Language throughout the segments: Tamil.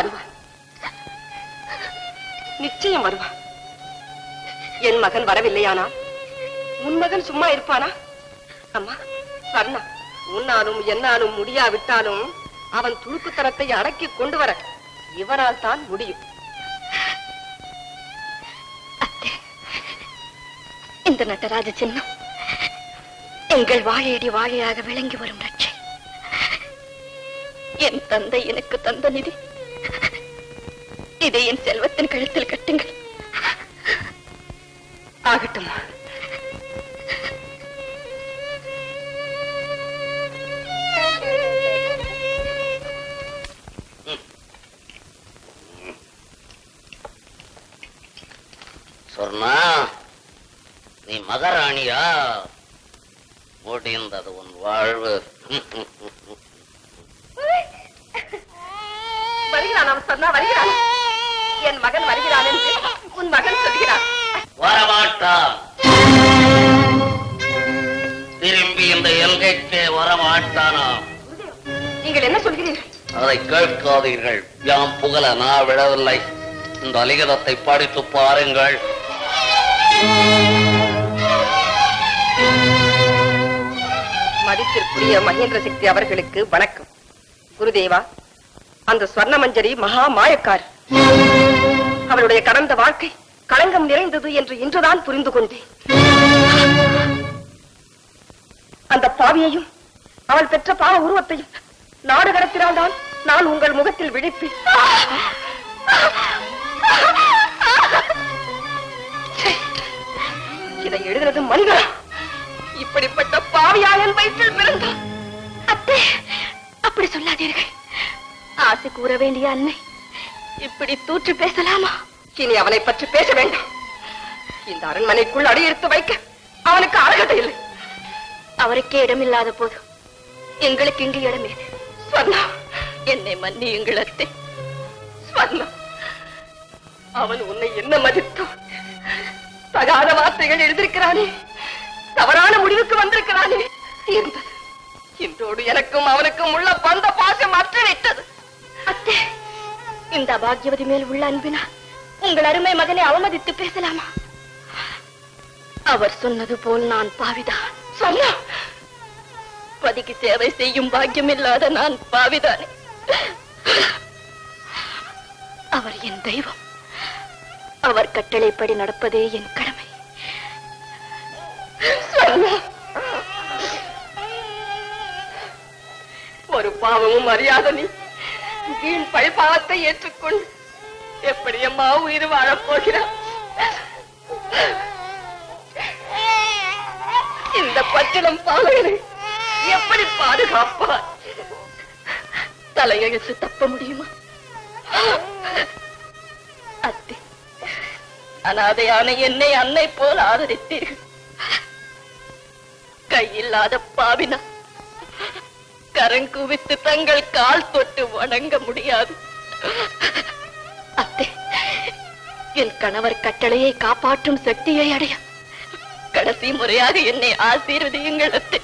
வருவான் நிச்சயம் வருவான் என் மகன் வரவில்லையானா? உன் மகன் சும்மா இருப்பானா? அம்மா சரணா உன்னாலும் என்னாலும் முடியாவிட்டாலும் அவன் துடுக்குத்தனத்தை அடக்கி கொண்டு வர இவரால் தான் முடியும். இந்த நடராஜ சின்னம் எங்கள் வாழையடி வாழையாக விளங்கி வரும் ரட்சை. என் தந்தை எனக்கு தந்த நிதி இதை என் செல்வத்தின் கழுத்தில் கட்டுங்கள். ஆகட்டும்? சொர்ணா நீ மகாராணியா? முடிந்தது உன் வாழ்வு. வருகிறான் சொன்னா வருகிறான் என் மகன் வருகிறான் என்று உன் மகன் சொல்கிறான் வரமாட்டான் திரும்பி இந்த எல்கைக்கே வரமாட்டானா? நீங்கள் என்ன சொல்கிறீர்கள்? அதை கேட்காதீர்கள். யாம் புகழ நான் விடவில்லை இந்த அலிகதத்தை படித்து பாருங்கள். மதிப்பிற்குரிய மகேந்திர சக்தி அவர்களுக்கு வணக்கம். குருதேவா அந்த ஸ்வர்ண மஞ்சரி மகா மாயக்கார். அவளுடைய கடந்த வாழ்க்கை களங்கம் நிறைந்தது என்று இன்றுதான் புரிந்து கொண்டேன். அந்த பாவியையும் அவள் பெற்ற பாவ உருவத்தையும் நாடு கடத்தினால்தான் நான் உங்கள் முகத்தில் விழிப்பேன். இதை எழுதுனது மனிதரா இப்படிப்பட்ட பாவியா என் வயிற்றில் பிறந்தான் அத்தை அப்படி சொல்லாதீர்கள். ஆசை கூற வேண்டிய அன்னை. இப்படி தூற்று பேசலாமா? இனி அவனை பற்றி பேச வேண்டாம். இந்த அரண்மனைக்குள் அடியெடுத்து வைக்க அவனுக்கு அழகதை இல்லை. அவருக்கே இடமில்லாத போது எங்களுக்கு இங்கு இடமே ஸ்வர்ணா என்னை மன்னியுங்கள் அத்தை. ஸ்வர்ணா அவன் உன்னை என்ன மதித்தோ தகாத வார்த்தைகள் எழுதியிருக்கிறானே தவறான முடிவுக்கு வந்திருக்கிறானே தீர்ந்தது இன்றோடு எனக்கும் அவனுக்கும் உள்ள பந்த பாசம் அற்று விட்டது. அத்தை இந்த பாக்யவதி மேல் உள்ள அன்பினா உங்கள் அருமை மகனை அவமதித்து பேசலாமா? அவர் சொன்னது போல் நான் பாவிதான். சொன்னா? பதிக்கு சேவை செய்யும் பாக்கியம் இல்லாத நான் பாவிதானே. அவர் என் தெய்வம். அவர் கட்டளைப்படி நடப்பதே என் கடமை. ஒரு பாவமும் அறியாத நீ வீண் பழிபாவத்தை ஏற்றுக்கொண்டு எப்படி அம்மா உயிர் வாழப்போகிறார் இந்த பச்சிலம் பாலகனை எப்படி பாதுகாப்பார் தலையெழுத்து தப்ப முடியுமா? அத்தி அனாதையான என்னை அன்னை போல் ஆதரித்தீர்கள். கையில்லாத பாவினா கரங்குவித்து தங்கள் கால் தொட்டு வணங்க முடியாது. அத்தே என் கணவர் கட்டளையை காப்பாற்றும் சக்தியை அடைய கடைசி முறையாக என்னை ஆசீர்வதியுங்கள் அத்தே.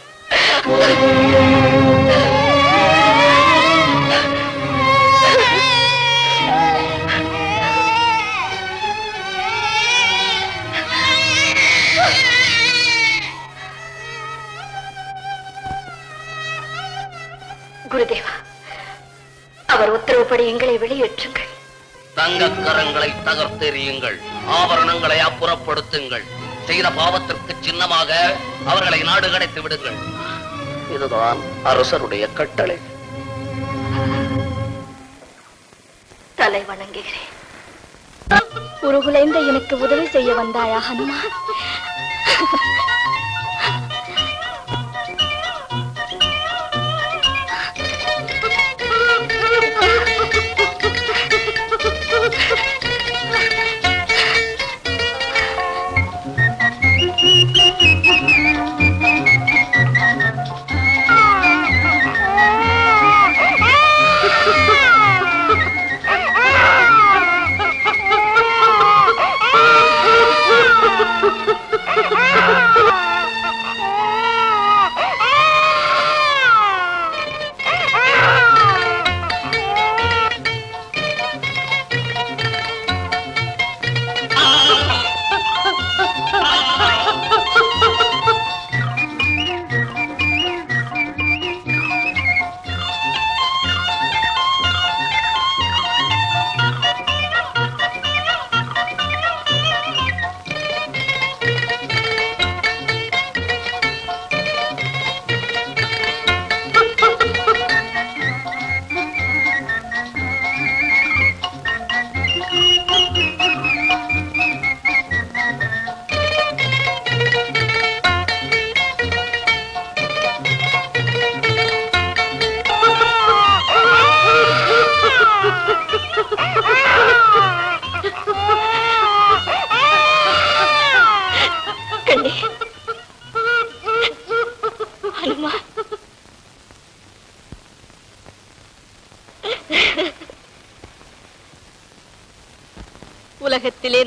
உத்தரவுப்படி எங்களை வெளியேற்றுங்கள். தங்கக் கரங்களை தகர்த்தெறியுங்கள். ஆபரணங்களை அப்புறப்படுத்துங்கள். செய்த பாவத்திற்கு சின்னமாக அவர்களை நாடு கடத்தி விடுங்கள். இதுதான் அரசருடைய கட்டளை. தலை வணங்குகிறேன். உருகுலைந்த எனக்கு உதவி செய்ய வந்தாயா ஹனுமான்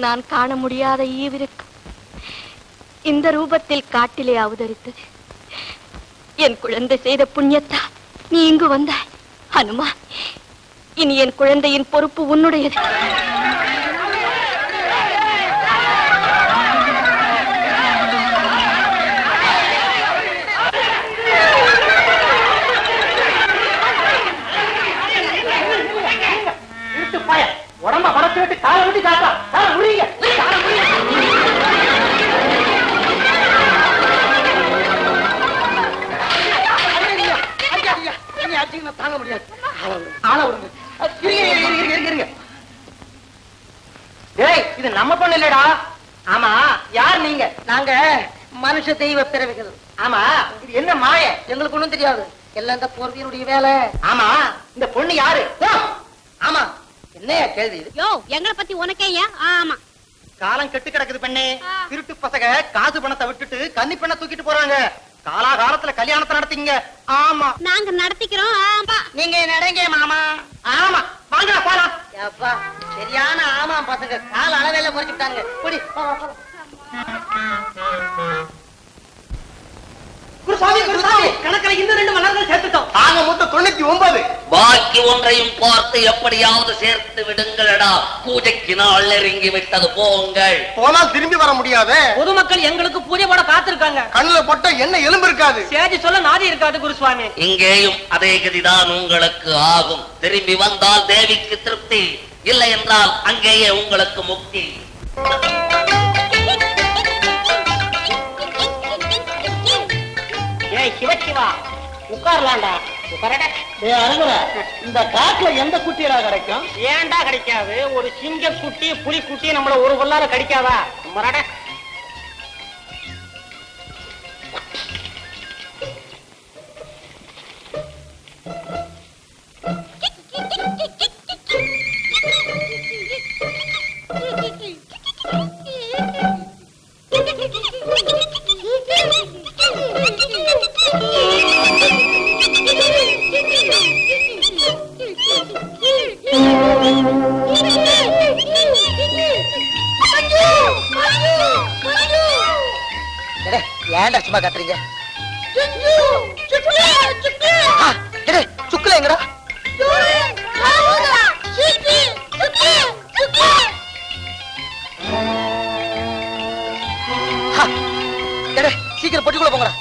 நான் காண முடியாத ஈவிருக்கு. இந்த ரூபத்தில் காட்டிலே அவதரித்தது. என் குழந்தை செய்த புண்ணியத்தா நீ இங்கு வந்தாய். அனுமா இனி என் குழந்தையின் பொறுப்பு உன்னுடையது. இல்லடா ஆமா யார் நீங்க? நாங்க மனுஷ தெய்வ பிறவிகள். ஆமா இது என்ன மாய? எங்களுக்கு ஒண்ணும் தெரியாது. எல்லாம் இந்த போர்வியனுடைய வேலை. ஆமா இந்த பொண்ணு யாரு? ஆமா என்னையா கேள்வி இது? யோ எங்களை பத்தி உனக்கே ஏன்? ஆமா. காலம் கெட்டு கிடக்குது பெண்ணே. திருட்டு பசங்க காசு பணத்தை விட்டுட்டு கன்னி பெண்ணை தூக்கிட்டு போறாங்க. காலா காலத்துல கல்யாணத்தை நடத்திங்க ஆமா. நாங்க நடத்திக்கிறோம் ஆமா. நீங்க நடங்க மாமா. ஆமா. வாங்க போலாம். அப்பா சரியான ஆமா பசங்க. கால அளவேல குறைச்சுட்டாங்க குடி குருசாமி குருசாமி கணக்குல இன்னும் ரெண்டு மலர்கள் சேர்த்துட்டோம். ஆக மொத்தம் தொண்ணூத்தி ஒன்பது. பாக்கி ஒன்றையும் பார்த்து எப்படியாவது சேர்த்து விடுங்களடா. பூஜைக்கு நாள் நெருங்கி விட்டது போங்கள். போனால் திரும்பி வர முடியாது? பொதுமக்கள் எங்களுக்கு பூஜை போட காத்திருக்காங்க. கண்ணுல போட்ட என்ன எலும்பு இருக்காது சேதி சொல்ல நாதி இருக்காது குருசுவாமி. இங்கேயும் அதே கதிதான் உங்களுக்கு ஆகும். திரும்பி வந்தால் தேவிக்கு திருப்தி இல்லை என்றால் அங்கேயே உங்களுக்கு முக்தி. ஏய் சிவசிவா அழகுற இந்த காட்டுல எந்த குட்டியடா கிடைக்கும்? ஏன்டா கிடைக்காது? ஒரு சிங்க குட்டி புலி குட்டி நம்மள ஒரு கொள்ளால கடிக்காதா? மரடா ஏன்டா சும்மா கத்துறீங்க. சுக்குல எங்கடா? சீக்கிரம் பொட்டிக்குள்ள போங்கடா.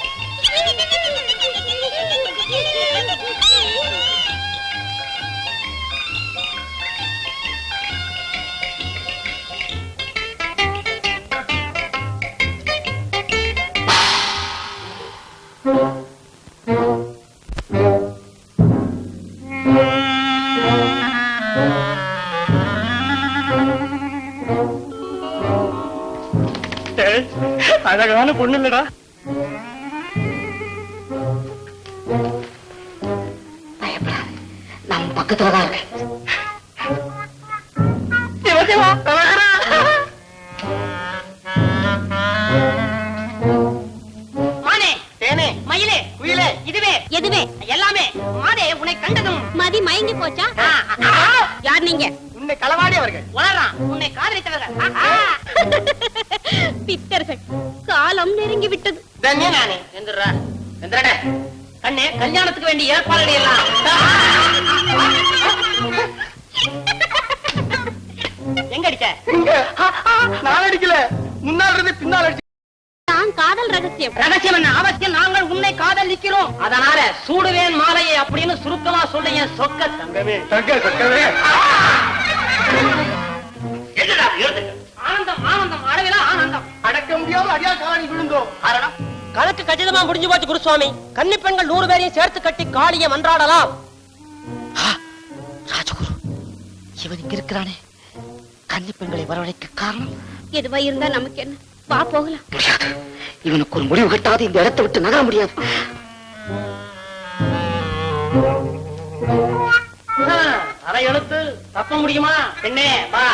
பொண்ணு இல்லடா நம்ம பக்கத்துலதான் இருக்கு மானே தேனே மயிலே குயிலே. இதுவே எதுவே? எல்லாமே. மானே உன்னை கண்டதும். மதி மயங்கி போச்சா. யார் நீங்க? உன்னை களவாடி அவர்கள். வளரான் உன்னை காதலித்தவர்கள். பித்தர்கள் காலம் நெருங்கி விட்டது தன்ய நானே? எந்திரா எந்திரடே. கண்ணே கல்யாணத்துக்கு வேண்டிய ஏற்பாடுகளை எல்லாம். எங்க அடிச்ச? நான் அடிக்கல. முன்னால் இருந்து பின்னால் அடிச்சு. காதல் ரகசியம். ரகசியம் என்ன? அவசியம் நாங்கள் உன்னை காதலிக்கிறோம். அதனால சூடுவேன் மாலையை அப்படின்னு சுருக்கமா சொல்ல என் சொக்க தங்கமே. தங்க சக்கரவே என்னடா ஆனந்தம் ஆனந்தம் அளவிலா ஆனந்தம். அடக்க முடியாம அடியா காணி விழுந்தோம். காரணம்? கணக்கு கச்சிதமா முடிஞ்சு போச்சு குருசுவாமி. கன்னி பெண்கள் நூறு பேரையும் சேர்த்து கட்டி காளிய மன்றாடலாம். ராஜகுரு இவன் இங்க இருக்கிறானே. கன்னி பெண்களை வரவழைக்க காரணம்? எதுவா இருந்தா நமக்கு என்ன? வா போகலாம். முடியாது. இவனுக்கு ஒரு முடிவு கட்டாது. இந்த இடத்தை விட்டு நகர முடியாது. அரை எழுத்து தப்ப முடியுமா? பெண்ணே வா.